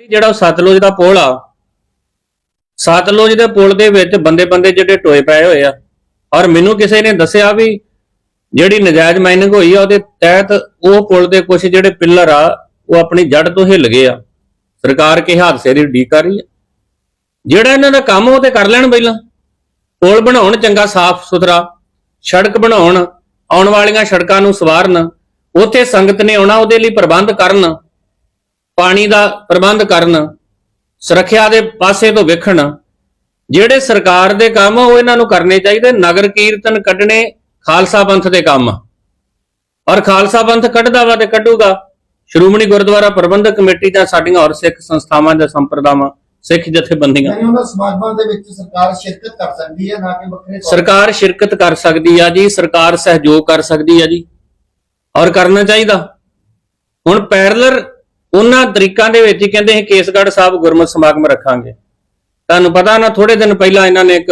ਜਿਹੜਾ ਸਤਲੁਜ ਦਾ ਪੁਲ ਆ, ਸਤਲੁਜ ਦੇ ਪੁਲ ਦੇ ਵਿੱਚ ਬੰਦੇ ਬੰਦੇ ਜਿਹੜੇ ਟੋਏ ਪਏ ਹੋਏ ਆ। ਔਰ ਮੈਨੂੰ ਕਿਸੇ ਨੇ ਦੱਸਿਆ ਵੀ ਜਿਹੜੀ ਨਜਾਇਜ਼ ਮਾਈਨਿੰਗ ਹੋਈ ਆ, ਉਹਦੇ ਤਹਿਤ ਉਹ ਪੁਲ ਦੇ ਕੁਝ ਜਿਹੜੇ ਪਿੱਲਰ ਆ, ਉਹ ਆਪਣੀ ਜੜ ਤੋਂ ਹਿੱਲ ਗਏ ਆ। ਸਰਕਾਰ ਕੇ ਹਾਦਸੇ ਦੀ ਉਡੀਕ ਕਰ ਰਹੀ ਆ। ਜਿਹੜਾ ਇਹਨਾਂ ਦਾ ਕੰਮ ਉਹ ਤੇ ਕਰ ਲੈਣ ਪਹਿਲਾਂ। ਪੁਲ ਬਣਾਉਣ, ਚੰਗਾ ਸਾਫ਼ ਸੁਥਰਾ, ਸੜਕ ਬਣਾਉਣ, ਆਉਣ ਵਾਲੀਆਂ ਸੜਕਾਂ ਨੂੰ ਸਵਾਰਨ, ਉੱਥੇ ਸੰਗਤ ਨੇ ਆਉਣਾ, ਉਹਦੇ ਲਈ ਪ੍ਰਬੰਧ ਕਰਨ। ਪਾਣੀ ਦਾ ਪ੍ਰਬੰਧ ਕਰਨ ਸੁਰੱਖਿਆ ਦੇ ਪਾਸੇ ਤੋਂ ਵੇਖਣ ਜਿਹੜੇ ਸਰਕਾਰ ਦੇ ਕੰਮ ਉਹ ਇਹਨਾਂ ਨੂੰ ਕਰਨੇ ਚਾਹੀਦੇ। ਨਗਰ ਕੀਰਤਨ ਕੱਢਣੇ ਖਾਲਸਾ ਪੰਥ ਦੇ ਕੰਮ। ਔਰ ਖਾਲਸਾ ਪੰਥ ਕੱਢਦਾ ਵਾ ਤੇ ਕੱਢੂਗਾ। ਸ਼੍ਰੋਮਣੀ ਗੁਰਦੁਆਰਾ ਪ੍ਰਬੰਧਕ ਕਮੇਟੀ ਜਾਂ ਸਾਡੀਆਂ ਹੋਰ ਸਿੱਖ ਸੰਸਥਾਵਾਂ ਜਾਂ ਸੰਪਰਦਾਵਾਂ ਸਿੱਖ ਜਥੇਬੰਦੀਆਂ। ਸਮਾਗਮਾਂ ਦੇ ਵਿੱਚ ਸਰਕਾਰ ਸ਼ਿਰਕਤ ਕਰ ਸਕਦੀ ਹੈ ਨਾ ਕਿ ਵੱਖਰੇ ਸਰਕਾਰ ਸ਼ਿਰਕਤ ਕਰ ਸਕਦੀ ਆ ਜੀ ਸਰਕਾਰ ਸਹਿਯੋਗ ਕਰ ਸਕਦੀ ਆ ਜੀ। ਔਰ ਕਰਨਾ ਚਾਹੀਦਾ। ਹੁਣ ਪੈਰਲਰ ਉਹਨਾਂ ਤਰੀਕਾਂ ਦੇ ਵਿੱਚ ਹੀ ਕਹਿੰਦੇ ਅਸੀਂ ਕੇਸਗੜ੍ਹ ਸਾਹਿਬ ਗੁਰਮਤਿ ਸਮਾਗਮ ਰੱਖਾਂਗੇ। ਤੁਹਾਨੂੰ ਪਤਾ ਨਾ ਥੋੜੇ ਦਿਨ ਪਹਿਲਾਂ ਇਹਨਾਂ ਨੇ ਇੱਕ